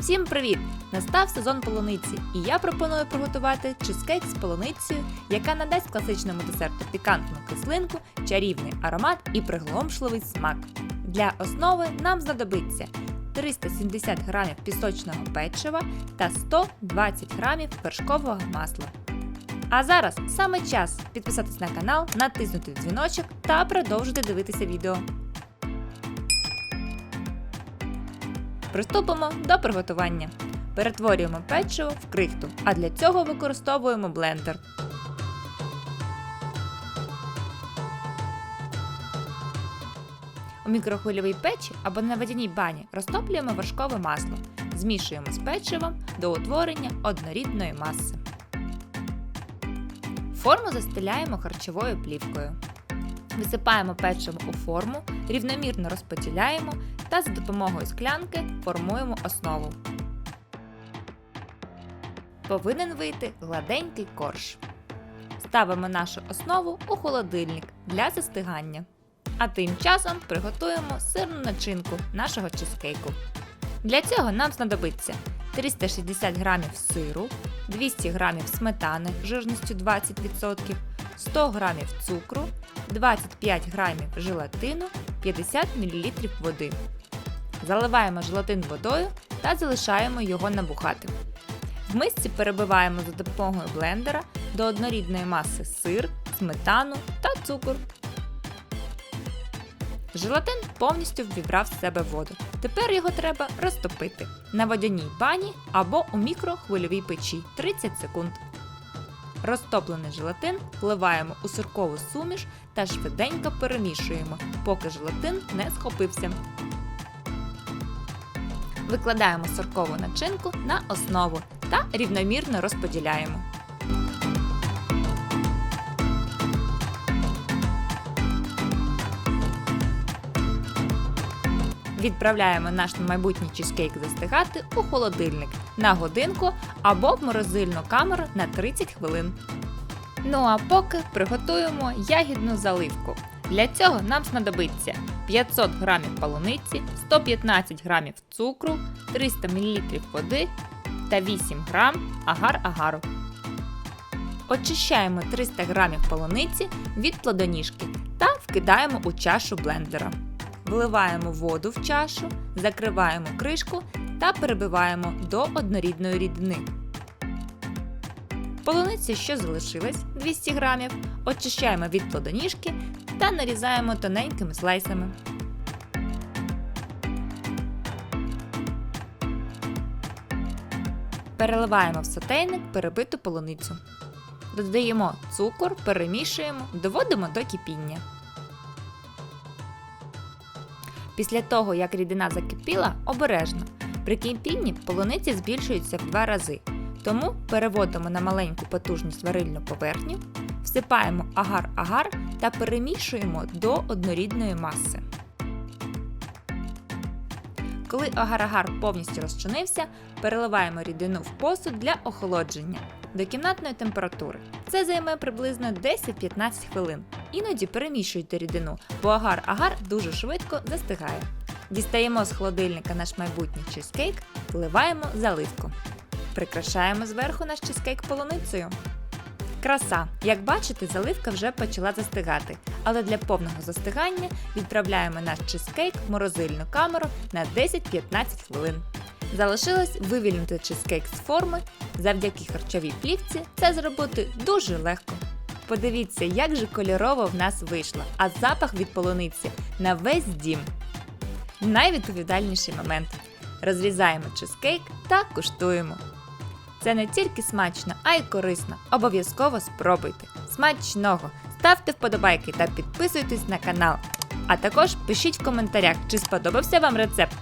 Всім привіт! Настав сезон полуниці, і я пропоную приготувати чизкейк з полуницею, яка надасть класичному десерту пікантну кислинку, чарівний аромат і приголомшливий смак. Для основи нам знадобиться 370 г пісочного печива та 120 г вершкового масла. А зараз саме час підписатись на канал, натиснути дзвіночок та продовжити дивитися відео. Приступимо до приготування. Перетворюємо печиво в крихту, а для цього використовуємо блендер. У мікрохвильовій печі або на водяній бані розтоплюємо вершкове масло, змішуємо з печивом до утворення однорідної маси. Форму застеляємо харчовою плівкою. Висипаємо печиво у форму, рівномірно розподіляємо та за допомогою склянки формуємо основу. Повинен вийти гладенький корж. Ставимо нашу основу у холодильник для застигання. А тим часом приготуємо сирну начинку нашого чизкейку. Для цього нам знадобиться 360 г сиру, 200 г сметани жирністю 20%, 100 г цукру, 25 г желатину, 50 мл води. Заливаємо желатин водою та залишаємо його набухати. В мисці перебиваємо за допомогою блендера до однорідної маси сир, сметану та цукор. Желатин повністю ввібрав в себе воду. Тепер його треба розтопити на водяній бані або у мікрохвильовій печі 30 секунд. Розтоплений желатин вливаємо у сиркову суміш та швиденько перемішуємо, поки желатин не схопився. Викладаємо сиркову начинку на основу та рівномірно розподіляємо. Відправляємо наш майбутній чизкейк застигати у холодильник на годинку або в морозильну камеру на 30 хвилин. Ну а поки приготуємо ягідну заливку. Для цього нам знадобиться 500 г полуниці, 115 г цукру, 300 мл води та 8 г агар-агару. Очищаємо 300 г полуниці від плодоніжки та вкидаємо у чашу блендера. Вливаємо воду в чашу, закриваємо кришку та перебиваємо до однорідної рідини. Полуницю, що залишилась 200 г, очищаємо від плодоніжки та нарізаємо тоненькими слайсами. Переливаємо в сотейник перебиту полуницю. Додаємо цукор, перемішуємо, доводимо до кипіння. Після того, як рідина закипіла, обережно. При кипінні полуниці збільшуються в два рази. Тому переводимо на маленьку потужність варильну поверхню, всипаємо агар-агар та перемішуємо до однорідної маси. Коли агар-агар повністю розчинився, переливаємо рідину в посуд для охолодження до кімнатної температури. Це займе приблизно 10-15 хвилин. Іноді перемішуйте рідину, бо агар-агар дуже швидко застигає. Дістаємо з холодильника наш майбутній чизкейк, вливаємо заливку. Прикрашаємо зверху наш чизкейк полуницею. Краса! Як бачите, заливка вже почала застигати, але для повного застигання відправляємо наш чизкейк в морозильну камеру на 10-15 хвилин. Залишилось вивільнити чизкейк з форми. Завдяки харчовій плівці це зробити дуже легко. Подивіться, як же кольорово в нас вийшло, а запах від полуниці на весь дім. Найвідповідальніший момент. Розрізаємо чизкейк та куштуємо. Це не тільки смачно, а й корисно. Обов'язково спробуйте. Смачного! Ставте вподобайки та підписуйтесь на канал. А також пишіть в коментарях, чи сподобався вам рецепт.